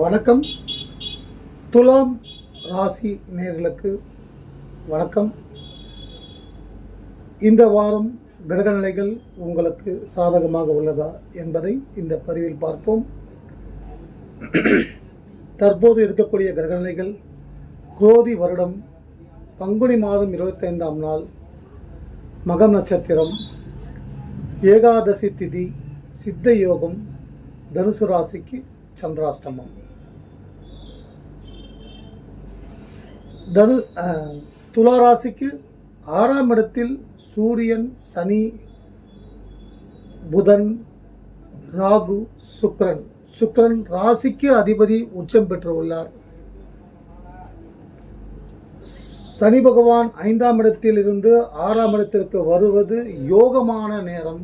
வணக்கம். துலாம் ராசி நேர்களுக்கு வணக்கம். இந்த வாரம் கிரகநிலைகள் உங்களுக்கு சாதகமாக உள்ளதா என்பதை இந்த பதிவில் பார்ப்போம். தற்போது இருக்கக்கூடிய கிரகநிலைகள் குரோதி வருடம் பங்குனி மாதம் இருபத்தைந்தாம் நாள் மகம் நட்சத்திரம் ஏகாதசி திதி சித்த யோகம் தனுசு ராசிக்கு சந்திராஷ்டமம். தனு துளாராசிக்கு துலா ராசிக்கு ஆறாம் இடத்தில் சூரியன் சனி புதன் ராகு சுக்ரன் சுக்ரன் ராசிக்கு அதிபதி உச்சம் பெற்றுள்ளார். சனி பகவான் ஐந்தாம் இடத்தில் இருந்து ஆறாம் இடத்திற்கு வருவது யோகமான நேரம்.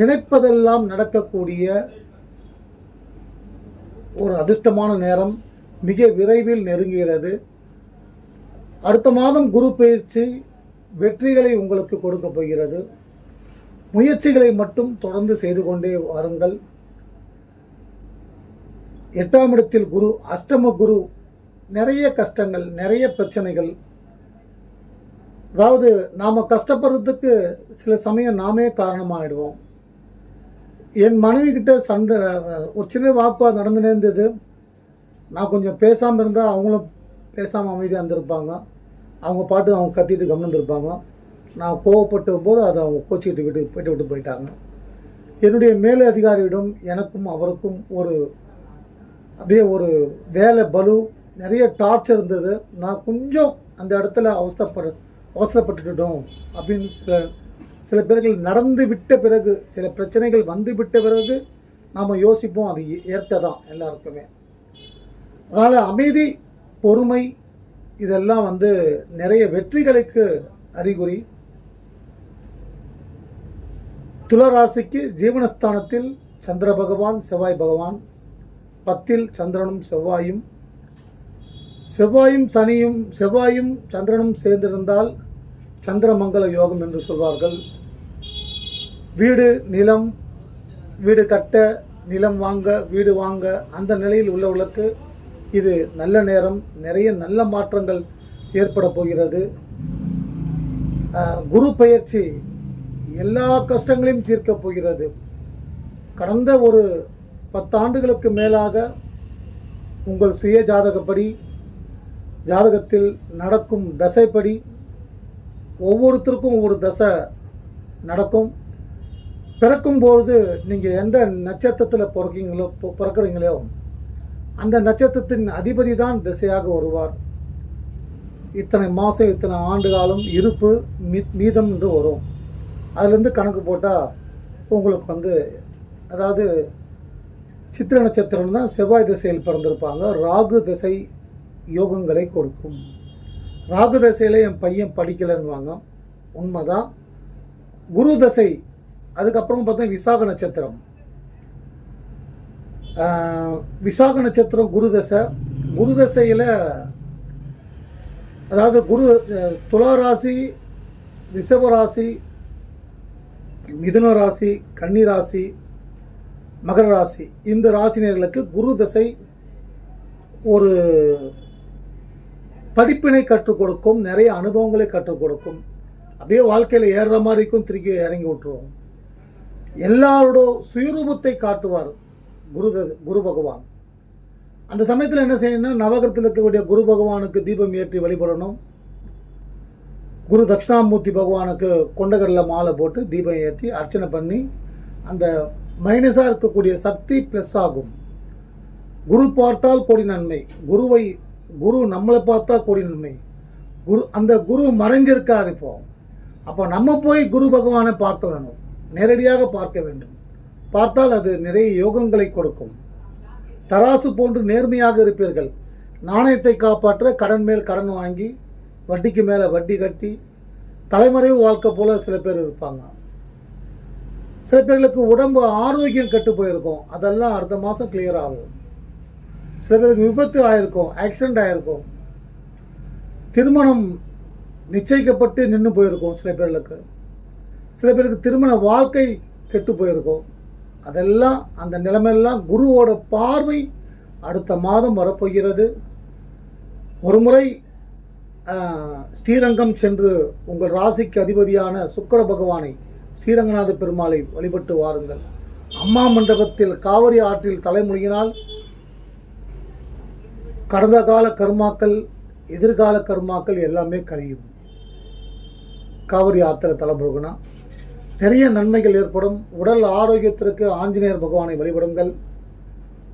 நினைப்பதெல்லாம் நடக்கக்கூடிய ஒரு அதிர்ஷ்டமான நேரம். மிக விரைவில் நெருங்குகிறது. அடுத்த மாதம் குரு பயிற்சி வெற்றிகளை உங்களுக்கு கொடுக்க போகிறது. முயற்சிகளை மட்டும் தொடர்ந்து செய்து கொண்டே வாருங்கள். எட்டாம் இடத்தில் குரு அஷ்டம குரு நிறைய கஷ்டங்கள் நிறைய பிரச்சனைகள். அதாவது நாம் கஷ்டப்படுறதுக்கு சில சமயம் நாமே காரணமாகிடுவோம் என் மனைவிக்கிட்ட சண்டை ஒரு சின்ன வாக்குவாதம் நடந்துனே இருந்தது. நான் கொஞ்சம் பேசாமல் இருந்தால் அவங்களும் பேசாமல் அமைதியாக இருந்திருப்பாங்க. அவங்க பாட்டு அவங்க கத்திட்டு கவனிந்திருப்பாங்க நான் கோவப்பட்ட போது அதை அவங்க கோச்சிக்கிட்டு விட்டு போயிட்டு விட்டு போயிட்டாங்க. என்னுடைய மேலே அதிகாரியிடம் எனக்கும் அவருக்கும் ஒரு அப்படியே ஒரு வேலை பலு நிறைய டார்ச்சர் இருந்தது. நான் கொஞ்சம் அந்த இடத்துல அவசரப்பட அவசரப்பட்டுட்டோம் அப்படின்னு சில சில பேர்கள் நடந்து விட்ட பிறகு சில பிரச்சனைகள் வந்து விட்ட பிறகு நாம் யோசிப்போம். அது ஏற்க தான் எல்லாருக்குமே. அதனால் அமைதி பொறுமை இதெல்லாம் வந்து நிறைய வெற்றிகளுக்கு அறிகுறி. துளராசிக்கு ஜீவனஸ்தானத்தில் சந்திர பகவான் செவ்வாய் பகவான். பத்தில் சந்திரனும் செவ்வாயும். செவ்வாயும் சனியும் செவ்வாயும் சந்திரனும் சேர்ந்திருந்தால் சந்திரமங்கல யோகம் என்று சொல்வார்கள். வீடு நிலம் வீடு கட்ட நிலம் வாங்க வீடு வாங்க அந்த நிலையில் உள்ளவர்களுக்கு இது நல்ல நேரம் நிறைய நல்ல மாற்றங்கள் ஏற்பட போகிறது. குரு பயிற்சி எல்லா கஷ்டங்களையும் தீர்க்கப் போகிறது. கடந்த ஒரு பத்தாண்டுகளுக்கு மேலாக உங்கள் சுய ஜாதகப்படி ஜாதகத்தில் நடக்கும் தசைப்படி ஒவ்வொருத்தருக்கும் ஒவ்வொரு தசை நடக்கும். பிறக்கும்பொழுது நீங்கள் எந்த நட்சத்திரத்தில் பிறக்கீங்களோ பிறக்கிறீங்களோ அந்த நட்சத்திரத்தின் அதிபதி தான் திசையாக வருவார். இத்தனை மாதம் இத்தனை ஆண்டு காலம் இருப்பு மீ மீதம் என்று வரும். அதுலேருந்து கணக்கு போட்டால் உங்களுக்கு வந்து அதாவது சித்திர நட்சத்திரம் தான் செவ்வாய் திசையில் பிறந்திருப்பாங்க. ராகு திசை யோகங்களை கொடுக்கும். ராகு திசையில் என் பையன் படிக்கலைன்னுவாங்க. உண்மைதான். குரு தசை அதுக்கப்புறம் பார்த்தா விசாக நட்சத்திரம். விசாக நட்சத்திரம் குரு தசை. குரு தசையில் அதாவது குரு துலா ராசி ரிஷப ராசி மிதுன ராசி கன்னி ராசி மகர ராசி இந்த ராசினியர்களுக்கு குரு தசை ஒரு படிப்பினை கற்றுக் கொடுக்கும் நிறைய அனுபவங்களை கற்றுக் கொடுக்கும். அப்படியே வாழ்க்கையில் ஏறுற மாதிரிக்கும் திருக்கி திருப்பி இறங்கி விட்டுருவோம் எல்லாரோட சுயரூபத்தை காட்டுவார். குரு த- குரு பகவான். அந்த சமயத்தில் என்ன செய்யணும்னா நவகரத்தில் இருக்கக்கூடிய குரு பகவானுக்கு தீபம் ஏற்றி வழிபடணும். குரு தட்சிணாமூர்த்தி பகவானுக்கு கொண்டகரில் மாலை போட்டு தீபம் ஏற்றி அர்ச்சனை பண்ணி அந்த மைனஸாக இருக்கக்கூடிய சக்தி ப்ளஸ் ஆகும். குரு பார்த்தால் கொடி நன்மை. குருவை குரு நம்மளை பார்த்தா கொடி நன்மை. குரு அந்த குரு மறைஞ்சிருக்காது இப்போ. அப்போ நம்ம போய் குரு பகவானை பார்க்க வேணும். நேரடியாக பார்க்க வேண்டும். பார்த்தால் அது நிறைய யோகங்களை கொடுக்கும். தராசு போன்று நேர்மையாக இருப்பீர்கள். நாணயத்தை காப்பாற்ற கடன் மேல் கடன் வாங்கி வட்டிக்கு மேலே வட்டி கட்டி தலைமறைவு வாழ்க்கை போல் சில பேர் இருப்பாங்க. சில பேர்களுக்கு உடம்பு ஆரோக்கியம் கெட்டு போயிருக்கும். அதெல்லாம் அடுத்த மாதம் கிளியர் ஆகும். சில பேருக்கு விபத்து ஆயிருக்கும் ஆக்சிடெண்ட் ஆயிருக்கும். திருமணம் நிச்சயிக்கப்பட்டு நின்று போயிருக்கும் சில பேர்களுக்கு. சில பேருக்கு திருமண வாழ்க்கை கெட்டு போயிருக்கும். அதெல்லாம் அந்த நிலைமையெல்லாம் குருவோட பார்வை அடுத்த மாதம் வரப்போகிறது. ஒரு முறை ஸ்ரீரங்கம் சென்று உங்கள் ராசிக்கு அதிபதியான சுக்கர பகவானை ஸ்ரீரங்கநாத பெருமாளை வழிபட்டு வாருங்கள். அம்மா மண்டபத்தில் காவிரி ஆற்றில் தலைமுழுகினால் கடந்த கால கர்மாக்கள் எதிர்கால கர்மாக்கள் எல்லாமே கழியும். காவிரி ஆற்றில் தலைமுழுகினா நிறைய நன்மைகள் ஏற்படும். உடல் ஆரோக்கியத்திற்கு ஆஞ்சநேயர் பகவானை வழிபடுங்கள்.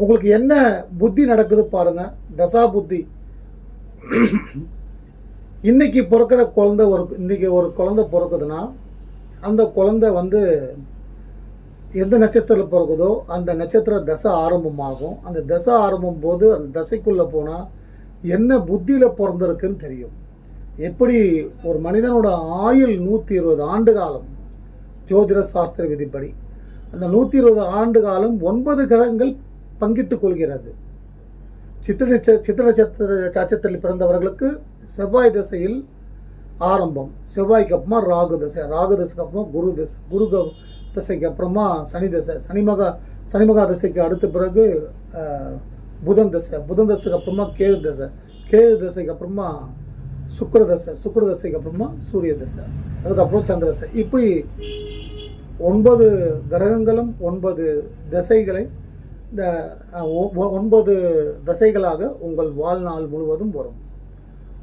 உங்களுக்கு என்ன புத்தி நடக்குது பாருங்கள் தசா புத்தி. இன்றைக்கி பிறக்கிற குழந்தை ஒரு இன்றைக்கி ஒரு குழந்தை பிறக்குதுன்னா அந்த குழந்தை வந்து எந்த நட்சத்திரத்தில் பிறக்குதோ அந்த நட்சத்திர தசை ஆரம்பமாகும். அந்த தசை ஆரம்பம் போது அந்த தசைக்குள்ளே போனால் என்ன புத்தியில் பிறந்திருக்குன்னு தெரியும். எப்படி ஒரு மனிதனோட ஆயுள் நூற்றி இருபது ஆண்டு காலம் ஜோதிட சாஸ்திர விதிப்படி. அந்த நூற்றி இருபது ஆண்டு காலம் ஒன்பது கிரகங்கள் பங்கிட்டுக் கொள்கிறது. சித்திர சித்திர நட்சத்திர பிறந்தவர்களுக்கு செவ்வாய் திசையில் ஆரம்பம். செவ்வாய்க்கு அப்புறமா ராகு தசை. ராகு தசைக்கு அப்புறமா குரு தசை. குரு தசைக்கு அப்புறமா சனி தசை. சனிமகா சனிமகா தசைக்கு அடுத்த பிறகு புதன் தசை. புதன் தசைக்கு அப்புறமா கேது தசை. கேது தசைக்கு அப்புறமா சுக்கர தசை. சுக்கர தசைக்கு அப்புறமா சூரிய தசை. அதுக்கப்புறம் சந்திரசை இப்படி ஒன்பது கிரகங்களும் ஒன்பது திசைகளை இந்த ஒ- ஒன்பது தசைகளாக உங்கள் வாழ்நாள் முழுவதும் வரும்.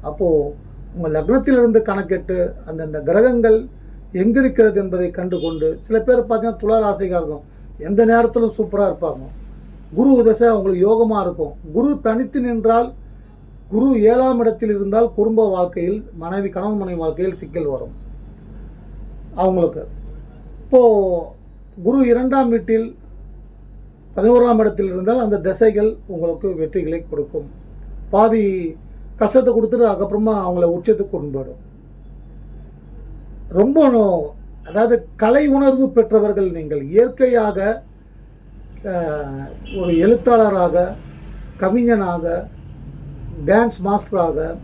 அப்போது உங்கள் லக்னத்திலிருந்து கணக்கிட்டு அந்தந்த கிரகங்கள் எங்கே இருக்கிறது என்பதை கண்டு கொண்டு சில பேர் பார்த்தீங்கன்னா துலா ராசிக்காக இருக்கும். எந்த நேரத்திலும் சூப்பராக இருப்பாங்க. குரு தசை அவங்களுக்கு யோகமாக இருக்கும். குரு தனித்து நின்றால் குரு ஏழாம் இடத்தில் இருந்தால் குடும்ப வாழ்க்கையில் மனைவி கணவன் மனைவி வாழ்க்கையில் சிக்கல் வரும். அவங்களுக்கு. இப்போது குரு இரண்டாம் வீட்டில் பதினோராம் இடத்தில் இருந்தால் அந்த திசைகள் உங்களுக்கு வெற்றிகளை கொடுக்கும். பாதி கஷ்டத்தை கொடுத்துட்டு அதுக்கப்புறமா அவங்கள உச்சத்துக்கு கொண்டு போயிடும். ரொம்ப நோ- அதாவது கலை உணர்வு பெற்றவர்கள் நீங்கள் இயற்கையாக ஒரு எழுத்தாளராக கவிஞனாக டான்ஸ் மாஸ்டராக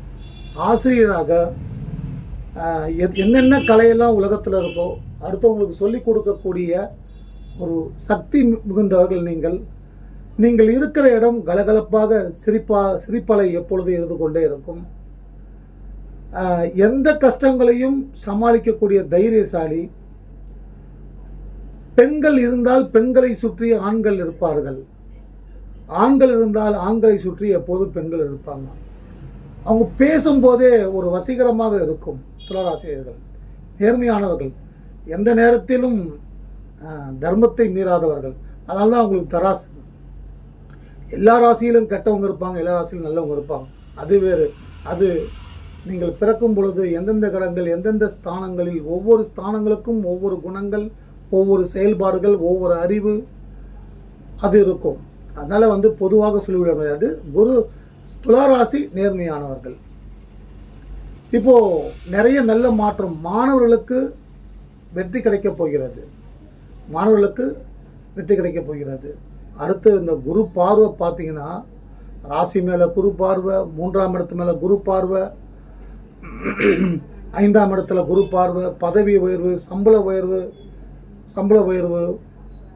ஆசிரியராக என்னென்ன கலையெல்லாம் உலகத்தில் இருக்கோ அடுத்தவங்களுக்கு சொல்லிக் கொடுக்கக்கூடிய ஒரு சக்தி மிகுந்தவர்கள் நீங்கள். நீங்கள் இருக்கிற இடம் கலகலப்பாக சிரிப்பா சிரிப்பலை எப்பொழுதும் இருந்து கொண்டே இருக்கும். எந்த கஷ்டங்களையும் சமாளிக்கக்கூடிய தைரியசாலி. பெண்கள் இருந்தால் பெண்களை சுற்றி ஆண்கள் இருப்பார்கள். ஆண்கள் இருந்தால் ஆண்களை சுற்றி எப்போதும் பெண்கள் இருப்பாங்க. அவங்க பேசும்போதே ஒரு வசீகரமாக இருக்கும் துளராசிரியர்கள் நேர்மையானவர்கள். எந்த நேரத்திலும் தர்மத்தை மீறாதவர்கள். அதனால தான் அவங்களுக்கு தராசு. எல்லா ராசியிலும் கெட்டவங்க இருப்பாங்க எல்லா ராசியிலும் நல்லவங்க இருப்பாங்க. அது வேறு. அது நீங்கள் பிறக்கும் பொழுது எந்தெந்த கிரகங்கள் எந்தெந்த ஸ்தானங்களில் ஒவ்வொரு ஸ்தானங்களுக்கும் ஒவ்வொரு குணங்கள் ஒவ்வொரு செயல்பாடுகள் ஒவ்வொரு அறிவு அது இருக்கும். அதனால் வந்து பொதுவாக சொல்லிவிட முடியாது. குரு துளாராசி நேர்மையானவர்கள். இப்போது நிறைய நல்ல மாற்றம் மாணவர்களுக்கு வெற்றி கிடைக்கப் போகிறது. மாணவர்களுக்கு வெற்றி கிடைக்கப் போகிறது. அடுத்து இந்த குரு பார்வை பார்த்தீங்கன்னா ராசி மேலே குரு பார்வை மூன்றாம் இடத்து மேலே குரு பார்வை ஐந்தாம் இடத்துல குரு பார்வை பதவி உயர்வு சம்பள உயர்வு சம்பள உயர்வு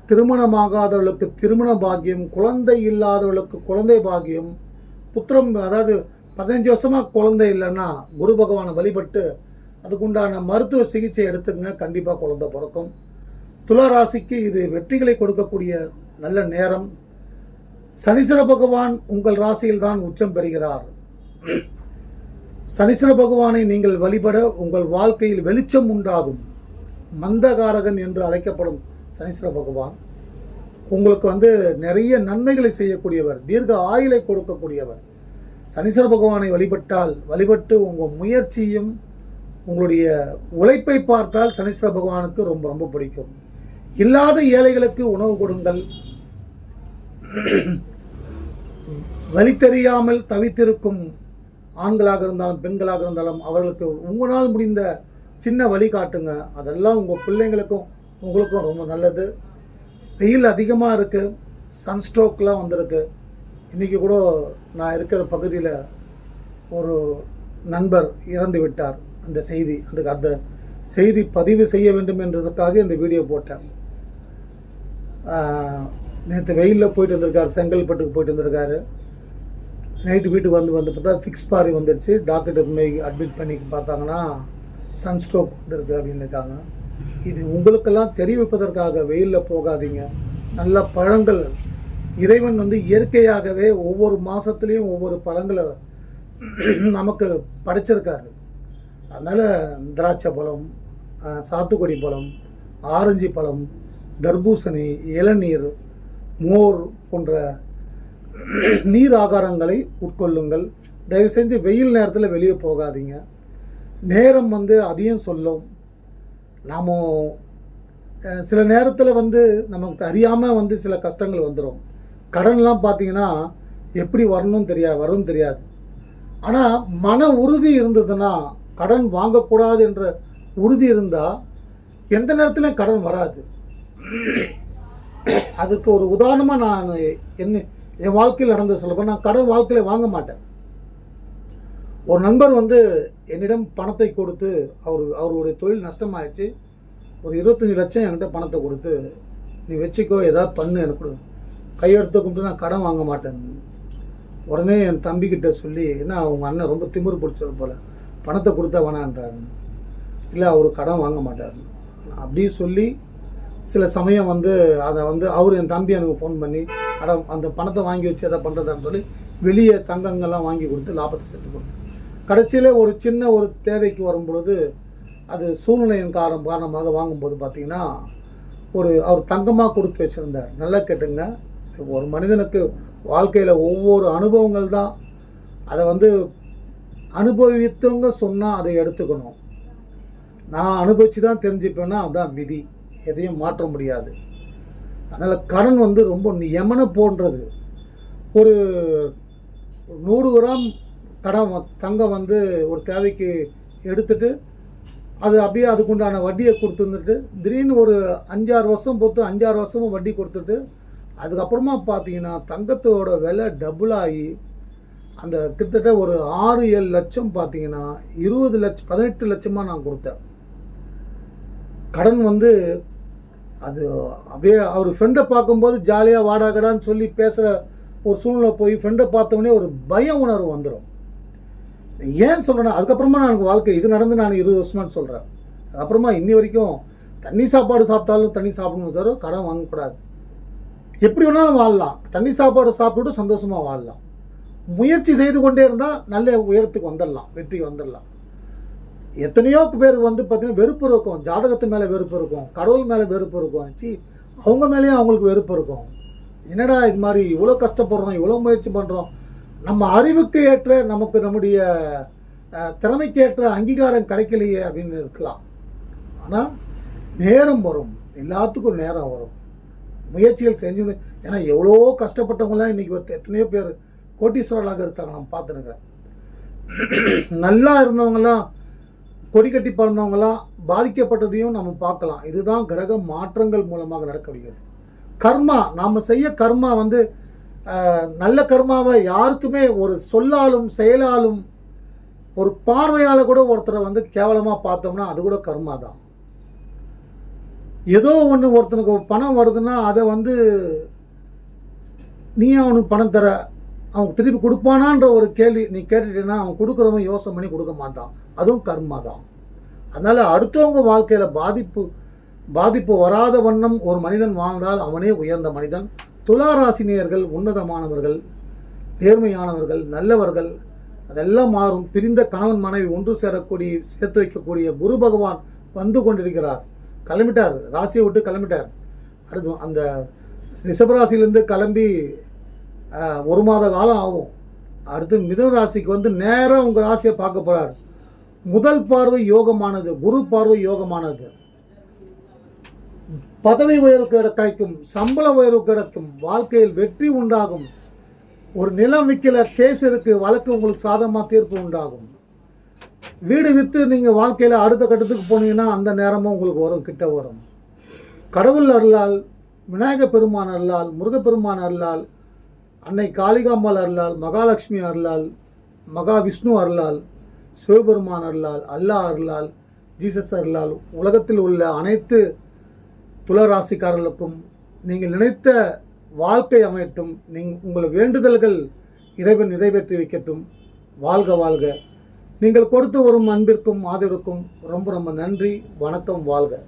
திருமணமாகாதவர்களுக்கு திருமண பாக்கியம் குழந்தை இல்லாதவர்களுக்கு குழந்தை பாக்கியம் புத்திரம் அதாவது பதினஞ்சு வருஷமாக குழந்தை இல்லைன்னா குரு பகவானை வழிபட்டு அதுக்குண்டான மருத்துவ சிகிச்சை எடுத்துங்க கண்டிப்பாக குழந்தை பிறக்கும். துலா ராசிக்கு இது வெற்றிகளை கொடுக்கக்கூடிய நல்ல நேரம். சனீஸ்வர பகவான் உங்கள் ராசியில் தான் உச்சம் பெறுகிறார். சனீஸ்வர பகவானை நீங்கள் வழிபட உங்கள் வாழ்க்கையில் வெளிச்சம் உண்டாகும். மந்தகாரகன் என்று அழைக்கப்படும் சனீஸ்வர பகவான். உங்களுக்கு வந்து நிறைய நன்மைகளை செய்யக்கூடியவர் தீர்க்க ஆயுளை கொடுக்கக்கூடியவர். சனீஸ்வர பகவானை வழிபட்டால் வழிபட்டு உங்கள் முயற்சியும் உங்களுடைய உழைப்பை பார்த்தால் சனீஸ்வர பகவானுக்கு ரொம்ப ரொம்ப பிடிக்கும். இல்லாத ஏழைகளுக்கு உணவு கொடுங்கள். வழி தெரியாமல் தவித்திருக்கும் ஆண்களாக இருந்தாலும் பெண்களாக இருந்தாலும் அவர்களுக்கு உங்களால் முடிந்த சின்ன வழி காட்டுங்க. அதெல்லாம் உங்கள் பிள்ளைங்களுக்கும் உங்களுக்கும் ரொம்ப நல்லது. வெயில் அதிகமாக இருக்குது சன்ஸ்ட்ரோக்லாம் வந்திருக்கு. இன்றைக்கி கூட நான் இருக்கிற பகுதியில் ஒரு நண்பர் இறந்து விட்டார். அந்த செய்தி அதுக்கு அந்த செய்தி பதிவு செய்ய வேண்டும் என்றதுக்காக இந்த வீடியோ போட்டேன். நேற்று வெயிலில் போயிட்டு வந்திருக்காரு செங்கல்பட்டுக்கு போயிட்டு வந்திருக்காரு. நைட்டு வீட்டுக்கு வந்து வந்து பார்த்தா ஃபிக்ஸ் பாரி வந்துடுச்சு டாக்டர்கிட்ட போய் அட்மிட் பண்ணி பார்த்தாங்கன்னா சன் ஸ்ட்ரோக் வந்திருக்கு அப்படின்னு இருக்காங்க. இது உங்களுக்கெல்லாம் தெரிவிப்பதற்காக வெயிலில் போகாதீங்க. நல்ல பழங்கள். இறைவன் வந்து இயற்கையாகவே ஒவ்வொரு மாதத்துலேயும் ஒவ்வொரு பழங்களை நமக்கு படைச்சிருக்காரு. அதனால் திராட்சை பழம் சாத்துக்குடி பழம் ஆரஞ்சு பழம் தர்பூசணி இளநீர் மோர் போன்ற நீர் ஆகாரங்களை உட்கொள்ளுங்கள். தயவு செஞ்சு வெயில் நேரத்தில் வெளியே போகாதீங்க. நேரம் வந்து அதையும் சொல்லும். நாம் சில நேரத்தில் வந்து நமக்கு அறியாமல் வந்து சில கஷ்டங்கள் வந்துடும் கடன்லாம் பார்த்தீங்கன்னா எப்படி வரணும்னு தெரியாது வரும்னு தெரியாது. ஆனால் மன உறுதி இருந்ததுன்னா கடன் வாங்கக்கூடாது என்ற உறுதி இருந்தால் எந்த நேரத்துலையும் கடன் வராது. அதுக்கு ஒரு உதாரணமாக நான் என்ன என் வாழ்க்கையில் நடந்து சொல்லப்போ நான் கடன் வாழ்க்கையில் வாங்க மாட்டேன். ஒரு நண்பர் வந்து என்னிடம் பணத்தை கொடுத்து அவர் அவருடைய தொழில் நஷ்டமாயிடுச்சு. ஒரு இருபத்தஞ்சி லட்சம் என்கிட்ட பணத்தை கொடுத்து நீ வச்சுக்கோ ஏதாவது பண்ணு எனக்கு கொடு. கையெடுத்து கும்பிட்டு நான் கடன் வாங்க மாட்டேன். உடனே என் தம்பிக்கிட்ட சொல்லி என்ன அவங்க அண்ணன் ரொம்ப திமிரு பிடிச்சது போல். பணத்தை கொடுத்தா வேணான்றாரு. இல்லை அவர் கடன் வாங்க மாட்டார். அப்படி சொல்லி சில சமயம் வந்து அதை வந்து அவர் என் தம்பி எனக்கு ஃபோன் பண்ணி கடன் அந்த பணத்தை வாங்கி வச்சு எதை பண்ணுறதான்னு சொல்லி வெளியே தங்கங்கள்லாம் வாங்கி கொடுத்து லாபத்தை சேர்த்து கொடுத்து கடைசியில் ஒரு சின்ன ஒரு தேவைக்கு வரும் பொழுது அது சூழ்நிலையின் காரணம் காரணமாக வாங்கும்போது பார்த்தீங்கன்னா ஒரு அவர் தங்கமாக கொடுத்து வச்சுருந்தார். நல்லா கேட்டுங்க. ஒரு மனிதனுக்கு வாழ்க்கையில் ஒவ்வொரு அனுபவங்கள் தான். அதை வந்து அனுபவித்தவங்க சொன்னால் அதை எடுத்துக்கணும். நான் அனுபவித்து தான் தெரிஞ்சுப்பேன்னா அதுதான் விதி. எதையும் மாற்ற முடியாது. அதனால் கடன் வந்து ரொம்ப யமனை போன்றது. ஒரு நூறு கிராம் கடன் வ- தங்கம் வந்து ஒரு தேவைக்கு எடுத்துட்டு அது அப்படியே அதுக்குண்டான வட்டியை கொடுத்துருந்துட்டு திடீர்னு ஒரு அஞ்சாறு வருஷம் பொறுத்து அஞ்சாறு வருஷமும் வட்டி கொடுத்துட்டு அதுக்கப்புறமா பார்த்தீங்கன்னா தங்கத்தோட விலை டபுள் ஆகி அந்த கிட்டத்தட்ட ஒரு ஆறு ஏழு லட்சம் பார்த்தீங்கன்னா இருபது லட்சம் பதினெட்டு லட்சமாக நான் கொடுத்தேன். கடன் வந்து அது அப்படியே அவர் ஃப்ரெண்டை பார்க்கும்போது ஜாலியாக வாடாகடான்னு சொல்லி பேசுகிற ஒரு சூழ்நிலை போய் ஃப்ரெண்டை பார்த்தோன்னே ஒரு பய உணர்வு வந்துடும் ஏன் சொல்கிறேன்னா அதுக்கப்புறமா நான் எனக்கு வாழ்க்கை இது நடந்து நான் இருபது வருஷமான்னு சொல்கிறேன் அப்புறமா இன்னி வரைக்கும் தண்ணி சாப்பாடு சாப்பிட்டாலும் தண்ணி சாப்பிடணும் தவிர கடன் வாங்கக்கூடாது எப்படி வேணாலும் வாழலாம். தண்ணி சாப்பாடு சாப்பிட்டு சந்தோஷமாக வாழலாம். முயற்சி செய்து கொண்டே இருந்தால் நல்ல உயரத்துக்கு வந்துடலாம் வெற்றிக்கு வந்துடலாம். எத்தனையோ பேர் வந்து பார்த்தீங்கன்னா வெறுப்பு இருக்கும். ஜாதகத்து மேலே வெறுப்பு இருக்கும். கடவுள் மேலே வெறுப்பு இருக்கும். சி அவங்க மேலேயும் அவங்களுக்கு வெறுப்பு இருக்கும். என்னடா இது மாதிரி இவ்வளோ கஷ்டப்படுறோம் இவ்வளோ முயற்சி பண்ணுறோம் நம்ம அறிவுக்கு ஏற்ற நமக்கு நம்முடைய திறமைக்கு ஏற்ற அங்கீகாரம் கிடைக்கலையே அப்படின்னு இருக்கலாம். ஆனால் நேரம் வரும். எல்லாத்துக்கும் நேரம் வரும். முயற்சிகள் செஞ்சு ஏன்னா எவ்வளோ கஷ்டப்பட்டவங்களாம் இன்றைக்கி எத்தனையோ பேர் கோட்டீஸ்வரர்களாக இருக்காங்க நான் பார்த்துருக்கேன் நல்லா இருந்தவங்களாம் கொடி கட்டி பறந்தவங்களாம் பாதிக்கப்பட்டதையும் நம்ம பார்க்கலாம். இதுதான் கிரக மாற்றங்கள் மூலமாக நடக்க முடியாது கர்மா நாம் செய்ய கர்மா வந்து நல்ல கர்மாவை யாருக்குமே ஒரு சொல்லாலும் செயலாலும் ஒரு பார்வையால் கூட ஒருத்தரை வந்து கேவலமாக பார்த்தோம்னா அது கூட கர்மா தான். ஏதோ ஒன்று ஒருத்தனுக்கு பணம் வருதுன்னா அதை வந்து நீ அவனுக்கு பணம் தர அவன் திருப்பி கொடுப்பானான்ற ஒரு கேள்வி நீ கேட்டுட்டேன்னா அவன் கொடுக்குறவன் யோசனை பண்ணி கொடுக்க மாட்டான். அதுவும் கர்மா தான். அதனால் அடுத்தவங்க வாழ்க்கையில் பாதிப்பு பாதிப்பு வராத வண்ணம் ஒரு மனிதன் வாழ்ந்தால் அவனே உயர்ந்த மனிதன். துளாராசினியர்கள் உன்னதமானவர்கள் நேர்மையானவர்கள் நல்லவர்கள் அதெல்லாம் மாறும். பிரிந்த கணவன் மனைவி ஒன்று சேரக்கூடிய சேர்த்து வைக்கக்கூடிய குரு பகவான் வந்து கொண்டிருக்கிறார். கிளம்பிட்டார். ராசியை விட்டு கிளம்பிட்டார். அடுத்து அந்த ரிஷபராசிலேருந்து கிளம்பி ஒரு மாத காலம் ஆகும். அடுத்து மிதன ராசிக்கு வந்து நேராக உங்கள் ராசியை பார்க்க போகிறார் முதல் பார்வை யோகமானது குரு பார்வை யோகமானது. பதவி உயர்வு கிடைக்கும் சம்பள உயர்வு கிடைக்கும் வாழ்க்கையில் வெற்றி உண்டாகும். ஒரு நிலம் விற்கல கேஸ் இருக்குது வழக்கு உங்களுக்கு சாதகமாக தீர்ப்பு உண்டாகும். வீடு விற்று நீங்கள் வாழ்க்கையில் அடுத்த கட்டத்துக்கு போனீங்கன்னா அந்த நேரமும் உங்களுக்கு வரும் கிட்ட வரும். கடவுள் அருளால் விநாயகப் பெருமான் அருளால் முருகப்பெருமான் அருளால் அன்னை காளிகாம்பாள் அருளால் மகாலட்சுமி அருளால் மகா விஷ்ணு அருளால் சிவபெருமான் அருளால் அல்லா அருளால் ஜீசஸ் அருளால் உலகத்தில் உள்ள அனைத்து துளராசிக்காரர்களுக்கும் நீங்கள் நினைத்த வாழ்க்கை அமையட்டும் நீங் உங்கள் வேண்டுதல்கள் இறைவன் நிறைவேற்றி வைக்கட்டும். வாழ்க வாழ்க. நீங்கள் கொடுத்து வரும் அன்பிற்கும் ஆதரவுக்கும் ரொம்ப ரொம்ப நன்றி. வணக்கம் வாழ்க.